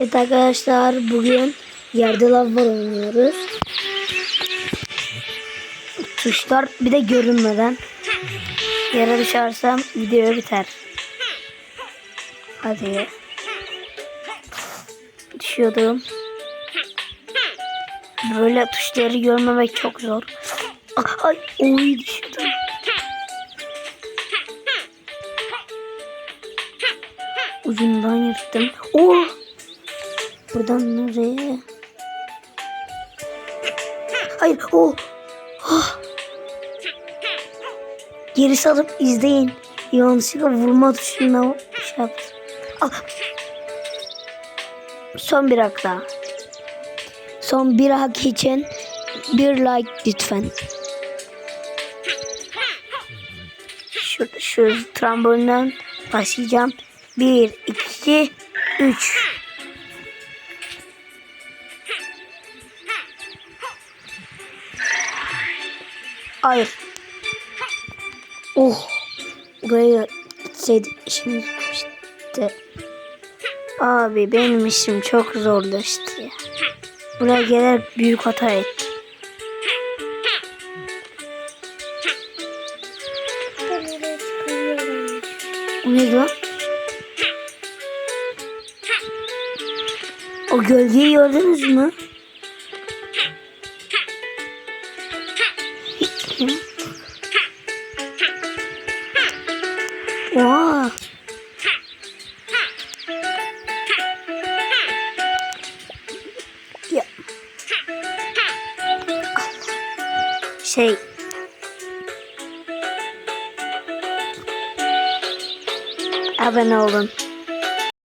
Evet arkadaşlar bugün yerde lav var oynuyoruz. Tuşlar bir de görünmeden. Yere düşersem video biter. Hadi. Düşüyordum. Böyle tuşları görmemek çok zor. Ay, oy düştüm. Ucundan yırttım. Oh! Buradan nereye? Hayır o. Ah. Geri salıp izleyin. Yanlışlıkla vurma tuşuna şey yaptım. Ah. Son bir hak daha. Son bir hak için bir like lütfen. Şu, şu trambolinden başlayacağım. Bir, iki, üç. Hayır. Oh. Buraya gitseydik işimiz bitmişti. Abi benim işim çok zorlaştı ya. Buraya gelerek büyük hata ettim. O neydi lan? O gölgeyi gördünüz mü? Oha. Ya. Şey. Abone olun.